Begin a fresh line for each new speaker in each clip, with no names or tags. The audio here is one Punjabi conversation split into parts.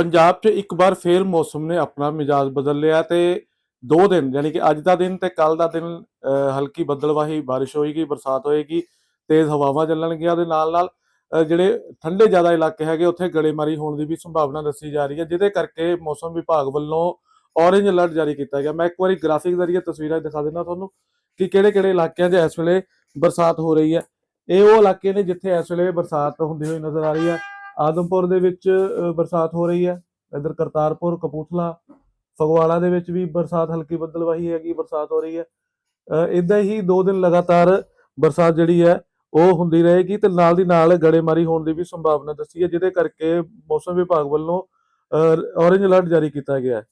ਪੰਜਾਬ 'ਚ ਇੱਕ ਵਾਰ ਫੇਰ ਮੌਸਮ ਨੇ ਆਪਣਾ ਮਿਜਾਜ਼ ਬਦਲ ਲਿਆ ਤੇ ਦੋ ਦਿਨ ਯਾਨੀ ਕਿ ਅੱਜ ਦਾ ਦਿਨ ਤੇ ਕੱਲ ਦਾ ਦਿਨ ਹਲਕੀ ਬੱਦਲਵਾਹੀ, ਬਾਰਿਸ਼ ਹੋਏਗੀ, ਬਰਸਾਤ ਹੋਏਗੀ, ਤੇਜ਼ ਹਵਾਵਾਂ ਚੱਲਣਗੀਆਂ ਉਹਦੇ ਨਾਲ ਨਾਲ ਜਿਹੜੇ ਠੰਡੇ ਜ਼ਿਆਦਾ ਇਲਾਕੇ ਹੈਗੇ, ਉੱਥੇ ਗੜੇਮਾਰੀ ਹੋਣ ਦੀ ਵੀ ਸੰਭਾਵਨਾ ਦੱਸੀ ਜਾ ਰਹੀ ਹੈ, ਜਿਹਦੇ ਕਰਕੇ ਮੌਸਮ ਵਿਭਾਗ ਵੱਲੋਂ ਔਰੇਂਜ ਅਲਰਟ ਜਾਰੀ ਕੀਤਾ ਗਿਆ। ਮੈਂ ਇੱਕ ਵਾਰੀ ਗ੍ਰਾਫਿਕ ਜ਼ਰੀਏ ਤਸਵੀਰਾਂ ਦਿਖਾ ਦਿੰਦਾ ਤੁਹਾਨੂੰ ਕਿ ਕਿਹੜੇ ਕਿਹੜੇ ਇਲਾਕਿਆਂ 'ਚ ਇਸ ਵੇਲੇ ਬਰਸਾਤ ਹੋ ਰਹੀ ਹੈ। ਇਹ ਉਹ ਇਲਾਕੇ ਨੇ ਜਿੱਥੇ ਇਸ ਵੇਲੇ ਬਰਸਾਤ ਹੁੰਦੀ ਹੋਈ ਨਜ਼ਰ ਆ ਰਹੀ ਹੈ। ਆਦਮਪੁਰ ਦੇ ਵਿੱਚ ਬਰਸਾਤ ਹੋ ਰਹੀ ਹੈ। ਇਧਰ ਕਰਤਾਰਪੁਰ ਕਪੂਥਲਾ ਫਗਵਾੜਾ ਦੇ ਵਿੱਚ ਵੀ ਬਰਸਾਤ ਹਲਕੀ ਬੱਦਲਵਾਹੀ ਹੈਗੀ, ਬਰਸਾਤ ਹੋ ਰਹੀ ਹੈ। ਇਦਾਂ ਹੀ ਦੋ ਦਿਨ ਲਗਾਤਾਰ ਬਰਸਾਤ ਜਿਹੜੀ ਹੈ, ਉਹ ਹੁੰਦੀ ਰਹੇਗੀ ਤੇ ਨਾਲ ਦੀ ਨਾਲ ਗੜੇਮਾਰੀ ਹੋਣ ਦੀ ਵੀ ਸੰਭਾਵਨਾ ਦੱਸੀ ਹੈ, ਜਿਹਦੇ ਕਰਕੇ ਮੌਸਮ ਵਿਭਾਗ ਵੱਲੋਂ ਔਰੇਂਜ ਅਲਰਟ ਜਾਰੀ ਕੀਤਾ ਗਿਆ ਹੈ।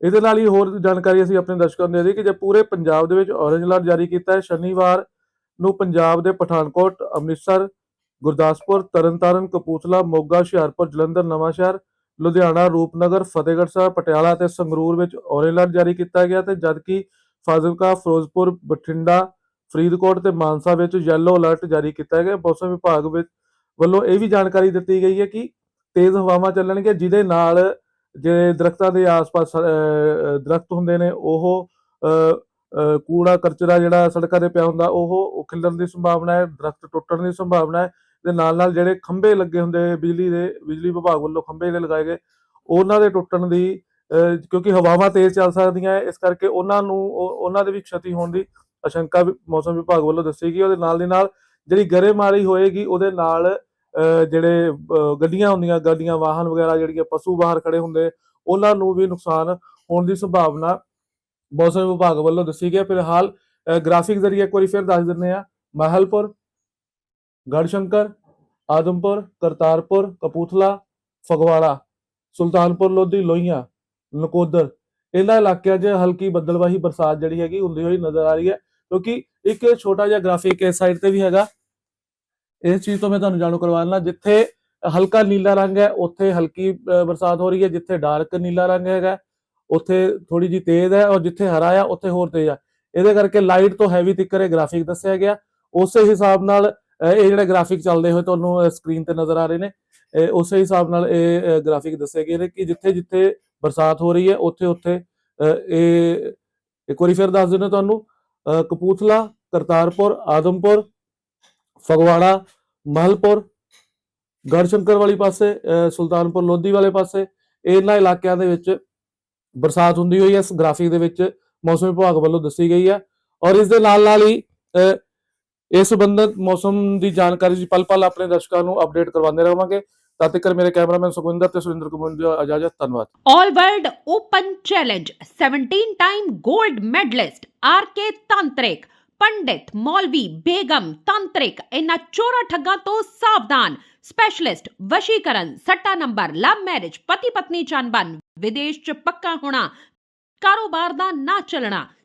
ਇਹਦੇ ਨਾਲ ਹੀ ਹੋਰ ਜਾਣਕਾਰੀ ਅਸੀਂ ਆਪਣੇ ਦਰਸ਼ਕਾਂ ਨੂੰ ਦੇ ਦਈਏ ਕਿ ਜੇ ਪੂਰੇ ਪੰਜਾਬ ਦੇ ਵਿੱਚ ਔਰੇਂਜ ਅਲਰਟ ਜਾਰੀ ਕੀਤਾ ਹੈ, ਸ਼ਨੀਵਾਰ ਨੂੰ ਪੰਜਾਬ ਦੇ ਪਠਾਨਕੋਟ, ਅੰਮ੍ਰਿਤਸਰ ਗੁਰਦਾਸਪੁਰ, ਤਰਨਤਾਰਨ, ਕਪੂਰਥਲਾ, ਮੋਗਾ, ਹੁਸ਼ਿਆਰਪੁਰ, ਜਲੰਧਰ ਨਵਾਂਸ਼ਹਿਰ ਲੁਧਿਆਣਾ, ਰੂਪਨਗਰ, ਫਤਿਹਗੜ੍ਹ ਸਾਹਿਬ, ਪਟਿਆਲਾ ਤੇ ਸੰਗਰੂਰ ਵਿੱਚ ਔਰੇਂਜ ਅਲਰਟ ਜਾਰੀ ਕੀਤਾ ਗਿਆ ਤੇ ਜਦਕਿ ਫਾਜ਼ਿਲਕਾ, ਫਿਰੋਜ਼ਪੁਰ, ਬਠਿੰਡਾ, ਫਰੀਦਕੋਟ ਤੇ ਮਾਨਸਾ ਵਿੱਚ ਯੈਲੋ ਅਲਰਟ ਜਾਰੀ ਕੀਤਾ ਗਿਆ। ਮੌਸਮ ਵਿਭਾਗ ਵਿੱਚ ਵੱਲੋਂ ਇਹ ਵੀ ਜਾਣਕਾਰੀ ਦਿੱਤੀ ਗਈ ਹੈ ਕਿ ਤੇਜ਼ ਹਵਾਵਾਂ ਚੱਲਣਗੀਆਂ, ਜਿਹਦੇ ਨਾਲ ਜਿਹੜੇ ਦਰਖਤਾਂ ਦੇ ਆਸ-ਪਾਸ ਦਰਖਤ ਹੁੰਦੇ ਨੇ, ਉਹ ਕੂੜਾ ਕਰਚਰਾ ਜਿਹੜਾ ਸੜਕਾਂ ਤੇ ਪਿਆ ਹੁੰਦਾ, ਉਹ ਉਹ ਦੀ ਸੰਭਾਵਨਾ ਹੈ, ਦਰਖਤ ਟੁੱਟਣ ਦੀ ਸੰਭਾਵਨਾ ਹੈ। ਦੇ ਨਾਲ ਨਾਲ ਜਿਹੜੇ ਖੰਭੇ ਲੱਗੇ ਹੁੰਦੇ ਬਿਜਲੀ ਦੇ, ਬਿਜਲੀ ਵਿਭਾਗ ਵੱਲੋਂ ਖੰਭੇ ਜਿਹੜੇ ਲਗਾਏ ਗਏ, ਉਹਨਾਂ ਦੇ ਟੁੱਟਣ ਦੀ ਕਿਉਂਕਿ ਹਵਾਵਾਂ ਤੇਜ਼ ਚੱਲ ਸਕਦੀਆਂ, ਇਸ ਕਰਕੇ ਉਹਨਾਂ ਨੂੰ ਉਹਨਾਂ ਦੇ ਵੀ ਖਤੀ ਹੋਣ ਦੀ ਅਸ਼ੰਕਾ ਮੌਸਮ ਵਿਭਾਗ ਵੱਲੋਂ ਦੱਸੀ ਗਈ, ਉਹਦੇ ਨਾਲ ਦੀ ਨਾਲ ਜਿਹੜੀ ਗਰੇਮਾਰੀ ਹੋਏਗੀ, ਉਹਦੇ ਨਾਲ ਜਿਹੜੇ ਗੱਡੀਆਂ ਹੁੰਦੀਆਂ, ਗੱਡੀਆਂ, ਵਾਹਨ ਵਗੈਰਾ, ਜਿਹੜੀਆਂ ਪਸ਼ੂ ਬਾਹਰ ਖੜੇ ਹੁੰਦੇ, ਉਹਨਾਂ ਨੂੰ ਵੀ ਨੁਕਸਾਨ ਹੋਣ ਦੀ ਸੰਭਾਵਨਾ ਮੌਸਮ ਵਿਭਾਗ ਵੱਲੋਂ ਦੱਸੀ ਗਈ ਹੈ। ਫਿਲਹਾਲ ਗ੍ਰਾਫਿਕ ਜ਼ਰੀਏ ਇੱਕ ਵਾਰੀ ਫਿਰ ਦੱਸ ਦਿੰਨੇ ਆ ਮਹਿਲਪੁਰ ਗੜਸ਼ੰਕਰ ਆਦਮਪੁਰ ਕਰਤਾਰਪੁਰ ਕਪੂਥਲਾ ਫਗਵਾੜਾ ਸੁਲਤਾਨਪੁਰ ਲੋਧੀ ਲੋਹੀਆਂ ਨਕੋਦਰ ਇਹਨਾਂ ਇਲਾਕਿਆਂ 'ਚ ਹਲਕੀ ਬੱਦਲਵਾਹੀ ਬਰਸਾਤ ਜਿਹੜੀ ਹੈਗੀ ਹੁੰਦੀ ਹੋਈ ਨਜ਼ਰ ਆ ਰਹੀ ਹੈ ਕਿਉਂਕਿ ਇੱਕ ਛੋਟਾ ਜਿਹਾ ਗ੍ਰਾਫਿਕ ਇਸ ਸਾਈਡ ਤੇ ਵੀ ਹੈਗਾ ਇਸ ਚੀਜ਼ ਤੋਂ ਮੈਂ ਤੁਹਾਨੂੰ ਜਾਣੂ ਕਰਵਾਉਣਾ ਜਿੱਥੇ ਹਲਕਾ ਨੀਲਾ ਰੰਗ ਹੈ ਉੱਥੇ ਹਲਕੀ ਬਰਸਾਤ ਹੋ ਰਹੀ ਹੈ ਜਿੱਥੇ ਡਾਰਕ ਨੀਲਾ ਰੰਗ ਹੈਗਾ ਉੱਥੇ ਥੋੜੀ ਜੀ ਤੇਜ਼ ਹੈ ਔਰ ਜਿੱਥੇ ਹਰਾ ਆ ਉੱਥੇ ਹੋਰ ਤੇਜ਼ ਆ ਇਹਦੇ ਕਰਕੇ ਲਾਈਟ ਤੋਂ ਹੈਵੀ ਤੱਕ ਇਹ ਗ੍ਰਾਫਿਕ ਦੱਸਿਆ ਗਿਆ ਉਸੇ ਹਿਸਾਬ ਨਾਲ ਇਹ ਜਿਹੜੇ ਗ੍ਰਾਫਿਕ ਚੱਲਦੇ ਹੋਏ ਤੁਹਾਨੂੰ ਸਕਰੀਨ ਤੇ ਨਜ਼ਰ ਆ ਰਹੇ ਨੇ ਉਸੇ ਹਿਸਾਬ ਨਾਲ ਇਹ ਗ੍ਰਾਫਿਕ ਦੱਸੇ ਗਏ ਨੇ ਕਿ ਜਿੱਥੇ ਜਿੱਥੇ ਬਰਸਾਤ ਹੋ ਰਹੀ ਹੈ ਉੱਥੇ ਉੱਥੇ ਇਹ ਇੱਕ ਵਾਰੀ ਫਿਰ ਦੱਸ ਦਿੰਦੇ ਤੁਹਾਨੂੰ ਕਪੂਥਲਾ ਕਰਤਾਰਪੁਰ ਆਦਮਪੁਰ ਫਗਵਾੜਾ ਮਹਲਪੁਰ ਗੜਸ਼ੰਕਰ ਵਾਲੀ ਪਾਸੇ ਅ, ਸੁਲਤਾਨਪੁਰ ਲੋਧੀ ਵਾਲੇ ਪਾਸੇ ਇਹਨਾਂ ਇਲਾਕਿਆਂ ਦੇ ਵਿੱਚ ਬਰਸਾਤ ਹੁੰਦੀ ਹੋਈ ਹੈ। ਇਸ ਗ੍ਰਾਫਿਕ ਦੇ ਵਿੱਚ ਮੌਸਮ ਵਿਭਾਗ ਵੱਲੋਂ ਦੱਸੀ ਗਈ ਹੈ। ਔਰ ਇਸ ਦੇ ਨਾਲ ਨਾਲ ਹੀ ਅ, ਇਸ ਸੰਬੰਧਤ ਮੌਸਮ ਦੀ ਜਾਣਕਾਰੀ ਜੀ ਪਲ ਪਲ ਆਪਣੇ ਦਰਸ਼ਕਾਂ ਨੂੰ ਅਪਡੇਟ ਕਰਵਾਉਂਦੇ ਰਹਾਂਗੇ ਤਦ ਤੱਕ ਮੇਰੇ ਕੈਮਰਾਮੈਨ ਸੁਖਵਿੰਦਰ ਤੇ ਸੁਰਿੰਦਰ ਕੁਮਾਰ ਦੀ ਇਜਾਜ਼ਤ, ਧੰਨਵਾਦ।
All World Open Challenge 17 time gold medalist RK Tantrik ਪੰਡਿਤ ਮੌਲਵੀ ਬੇਗਮ ਤੰਤਰਿਕ ਇਹਨਾਂ ਚੋਰਾ ਠੱਗਾਂ ਤੋਂ ਸਾਵਧਾਨ ਸਪੈਸ਼ਲਿਸਟ ਵਸ਼ੀਕਰਨ, ਸੱਟਾ ਨੰਬਰ ਲਵ ਮੈਰਿਜ ਪਤੀ ਪਤਨੀ ਚੰਬਨ ਵਿਦੇਸ਼ ਚ ਪੱਕਾ ਹੋਣਾ, ਕਾਰੋਬਾਰ ਦਾ ਨਾ ਚੱਲਣਾ